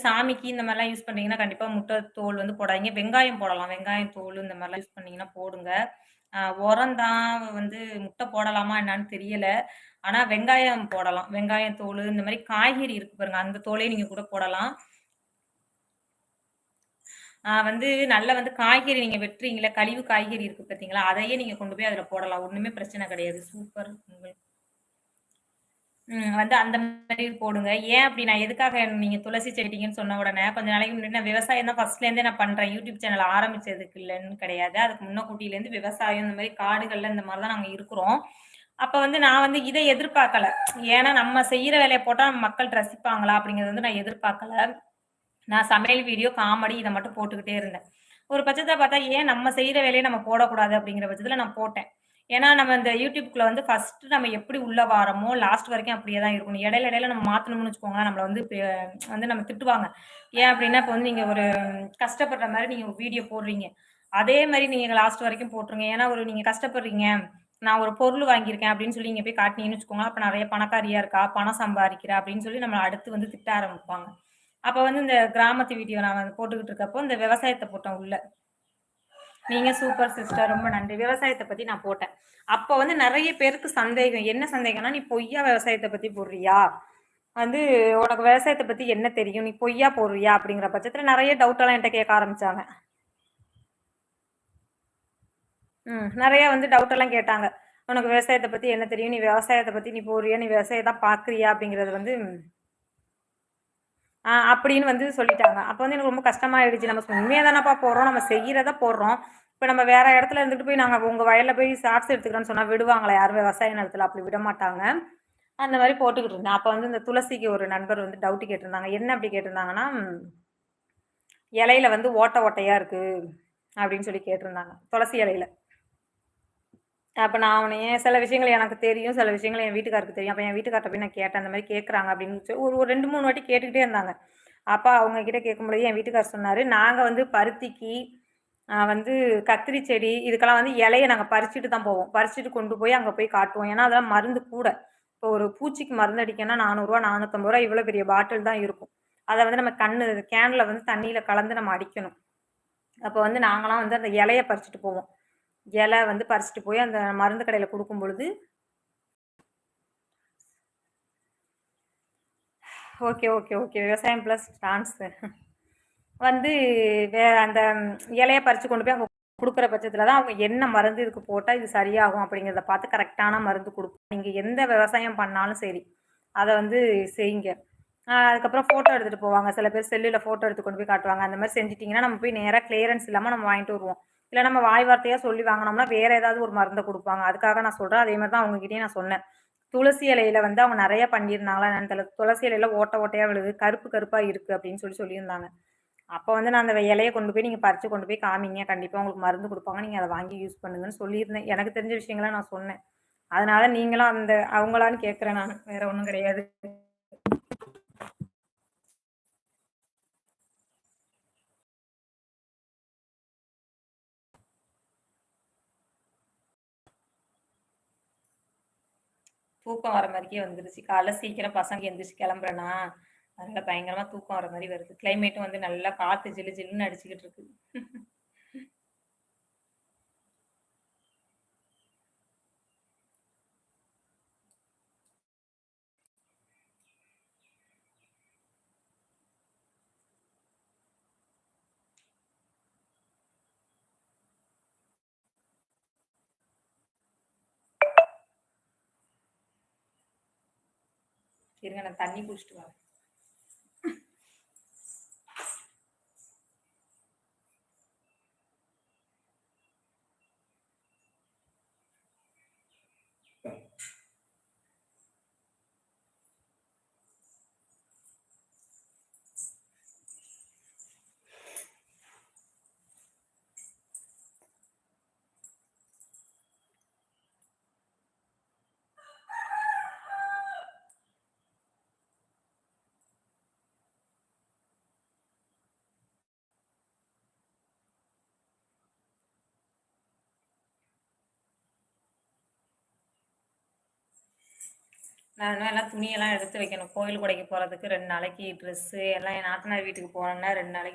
சாமிக்கு இந்த மாதிரிலாம் யூஸ் பண்ணீங்கன்னா, கண்டிப்பா முட்டை தோல் வந்து போடாதீங்க. வெங்காயம் போடலாம். வெங்காயம் தோல் இந்த மாதிரிலாம் யூஸ் பண்ணீங்கன்னா போடுங்க. அ உரம் தான் வந்து முட்டை போடலாமா என்னான்னு தெரியல. ஆனா வெங்காயம் போடலாம். வெங்காயம் தோல் இந்த மாதிரி காய்கறி இருக்கு பாருங்க. அந்த தோலையும் நீங்க கூட போடலாம். வந்து நல்ல வந்து காய்கறி நீங்க வெட்டுறீங்களா கழிவு காய்கறி இருக்கு பார்த்தீங்களா? அதையே நீங்க கொண்டு போய் அதில் போடலாம். ஒண்ணுமே பிரச்சனை கிடையாது. சூப்பர் வந்து அந்த மாதிரி போடுங்க. ஏன் அப்படி நான் எதுக்காக நீங்க துளசி செடிங்கன்னு சொன்ன உடனே, கொஞ்ச நாளைக்கு முன்னாடி நான் விவசாயம் தான் ஃபர்ஸ்ட்லேருந்தே நான் பண்றேன். யூடியூப் சேனல் ஆரம்பிச்சதுக்கு இல்லைன்னு கிடையாது. அதுக்கு முன்னக்கூட்டிலேருந்து விவசாயம் இந்த மாதிரி காடுகள்ல இந்த மாதிரி தான் நாங்க இருக்கிறோம். அப்ப வந்து நான் வந்து இதை எதிர்பார்க்கல. ஏன்னா நம்ம செய்யற வேலையை போட்டா மக்கள் ரசிப்பாங்களா? அப்படிங்கறது வந்து நான் எதிர்பார்க்கல. நான் சமையல் வீடியோ, காமெடி இதை மட்டும் போட்டுக்கிட்டே இருந்தேன். ஒரு பட்சத்தை பார்த்தா, ஏன் நம்ம செய்யற வேலையை நம்ம போடக்கூடாது அப்படிங்கிற பட்சத்துல நான் போட்டேன். ஏன்னா நம்ம இந்த YouTubeக்குள்ள வந்து ஃபர்ஸ்ட் நம்ம எப்படி உள்ள வாரமோ, லாஸ்ட் வரைக்கும் அப்படியே தான் இருக்கணும். இடையில இடையில நம்ம மாத்தணும்னு வச்சுக்கோங்களேன், நம்மள வந்து வந்து நம்ம திட்டுவாங்க. ஏன் அப்படின்னா, இப்போ வந்து நீங்க ஒரு கஷ்டப்படுற மாதிரி நீங்க வீடியோ போடுறீங்க. அதே மாதிரி நீங்க லாஸ்ட் வரைக்கும் போட்டுருங்க. ஏன்னா ஒரு நீங்க கஷ்டப்படுறீங்க. நான் ஒரு பொருள் வாங்கியிருக்கேன் அப்படின்னு சொல்லி நீங்க போய் காட்டினீங்கன்னு வச்சுக்கோங்களேன், அப்ப நிறைய பணக்காரியா இருக்கா, பணம் சம்பாதிக்கிறா அப்படின்னு சொல்லி நம்ம அடுத்து வந்து திட்ட ஆரம்பிப்பாங்க. அப்ப வந்து இந்த கிராமத்து வீடியோ நான் வந்து போட்டுக்கிட்டு இருக்கப்போ, இந்த விவசாயத்தை போட்டோம் உள்ள. நீங்க சூப்பர் சிஸ்டர். ரொம்ப நன்றி. விவசாயத்தை பத்தி நான் போட்டேன். அப்ப வந்து நிறைய பேருக்கு சந்தேகம். என்ன சந்தேகம்னா, "நீ பொய்யா விவசாயத்தை பத்தி போடுறியா? வந்து உனக்கு விவசாயத்தை பத்தி என்ன தெரியும்? நீ பொய்யா போடுறியா?" அப்படிங்கிற பட்சத்துல நெறைய டவுட்டெல்லாம் என்கிட்ட கேட்க ஆரம்பிச்சாங்க. ம். நிறைய வந்து டவுட்டெல்லாம் கேட்டாங்க. "உனக்கு விவசாயத்தை பத்தி என்ன தெரியும்? நீ விவசாயத்தை பத்தி நீ போடுறியா? நீ விவசாயத்தான் பாக்குறியா பார்க்குறியா?" அப்படிங்கிறது வந்து அப்படின்னு வந்து சொல்லிட்டாங்க. அப்போ வந்து எனக்கு ரொம்ப கஷ்டமாயிடுச்சு. நம்ம உண்மையாக தானப்பா போடுறோம். நம்ம செய்கிறத போடுறோம். இப்போ நம்ம வேற இடத்துல இருந்துட்டு போய் நாங்கள் உங்கள் வயலில் போய் ஷார்ட்ஸ் எடுத்துக்கிறோம்னு சொன்னால் விடுவாங்களா? யாரும் விவசாய நிலத்தில் அப்படி விட மாட்டாங்க. அந்த மாதிரி போட்டுக்கிட்டு இருந்தேன். அப்போ வந்து இந்த துளசிக்கு ஒரு நண்பர் வந்து டவுட் கேட்டிருந்தாங்க. என்ன அப்படி கேட்டிருந்தாங்கன்னா, "இலையில வந்து ஓட்டை ஓட்டையாக இருக்குது அப்படின்னு சொல்லி கேட்டிருந்தாங்க. துளசி இலையில. அப்போ நான் அவனையே சில விஷயங்கள் எனக்கு தெரியும். சில விஷயங்கள் என் வீட்டுக்காருக்கு தெரியும். அப்போ என் வீட்டுக்கார்ட்ட போய் நான் கேட்டேன். அந்த மாதிரி கேட்குறாங்க அப்படின்னு சொல்லி ஒரு ஒரு 2, 3 வாட்டி கேட்டுக்கிட்டே இருந்தாங்க. அப்பா அவங்க கிட்ட கேட்கும்பொழுது என் வீட்டுக்காரர் சொன்னார் நாங்கள் வந்து பருத்திக்கு, வந்து கத்திரி செடி இதுக்கெல்லாம் வந்து இலையை நாங்கள் பறிச்சுட்டு தான் போவோம். பறிச்சுட்டு கொண்டு போய் அங்கே போய் காட்டுவோம். ஏன்னா அதெல்லாம் மருந்து கூட. இப்போ ஒரு பூச்சிக்கு மருந்து அடிக்கணும்னா நானூறுரூவா நானூற்றம்பது ரூபா இவ்வளோ பெரிய பாட்டில் தான் இருக்கும். அதை வந்து நம்ம கண்ணு கேனில் வந்து தண்ணியில் கலந்து நம்ம அடிக்கணும். அப்போ வந்து நாங்களாம் வந்து அந்த இலையை பறிச்சுட்டு போவோம். இலை வந்து பறிச்சுட்டு போய் அந்த மருந்து கடையில் கொடுக்கும் பொழுது ஓகே, ஓகே, ஓகே. விவசாயம் ப்ளஸ் டான்ஸ். வந்து வே அந்த இலையை பறிச்சு கொண்டு போய் அவங்க கொடுக்குற பட்சத்தில் தான் அவங்க என்ன மருந்து இதுக்கு போட்டால் இது சரியாகும் அப்படிங்கிறத பார்த்து கரெக்டான மருந்து கொடுப்போம் நீங்கள் எந்த விவசாயம் பண்ணாலும் சரி, அதை வந்து செய்யுங்க. அதுக்கப்புறம் ஃபோட்டோ எடுத்துகிட்டு போவாங்க. சில பேர் செல்லில் ஃபோட்டோ எடுத்து கொண்டு போய் காட்டுவாங்க. அந்த மாதிரி செஞ்சிட்டிங்கன்னா நம்ம போய் நேராக கிளியரன்ஸ் இல்லாமல் நம்ம வாங்கிட்டு வருவோம். இல்லை நம்ம வாய் வார்த்தையாக சொல்லி வாங்கினோம்னா வேற ஏதாவது ஒரு மருந்தை கொடுப்பாங்க அதுக்காக நான் சொல்கிறேன் அதே மாதிரி தான் அவங்ககிட்டயே நான் சொன்னேன். துளசி இலையில வந்து அவங்க நிறைய பண்ணியிருந்தாங்களா என்னன்னு தெரியல. துளசி இலையில ஓட்டை ஓட்டையாக விழுது. கருப்பு கருப்பாக இருக்குது அப்படின்னு சொல்லி சொல்லியிருந்தாங்க. அப்போ வந்து நான் அந்த இலையை கொண்டு போய் நீங்கள் பறித்து கொண்டு போய் காமிங்க. கண்டிப்பாக உங்களுக்கு மருந்து கொடுப்பாங்க நீங்கள் அதை வாங்கி யூஸ் பண்ணுங்கன்னு சொல்லியிருந்தேன். எனக்கு தெரிஞ்ச விஷயங்களை நான் சொன்னேன். அதனால நீங்களும் அந்த அவங்களான்னு கேட்குறேன் நான் வேற ஒன்றும் கிடையாது. தூக்கம் வர மாதிரிக்கே வந்துருச்சு. காலைல சீக்கிரம் பசங்க எந்திரிச்சு கிளம்புறேனா, அதனால பயங்கரமா தூக்கம் வர மாதிரி வருது. கிளைமேட்டும் வந்து நல்லா காத்து ஜிலு ஜிலுன்னு அடிச்சுக்கிட்டு இருக்கு. இருங்க நான் தண்ணி குடிச்சிட்டு வரேன். நான் இன்னும் எல்லாம் துணியெல்லாம் எடுத்து வைக்கணும். கோயில் கொடைக்கு போகிறதுக்கு ரெண்டு நாளைக்கு ட்ரெஸ்ஸு எல்லாம் என் நாத்தனார் வீட்டுக்கு போனேன்னா ரெண்டு நாளைக்கு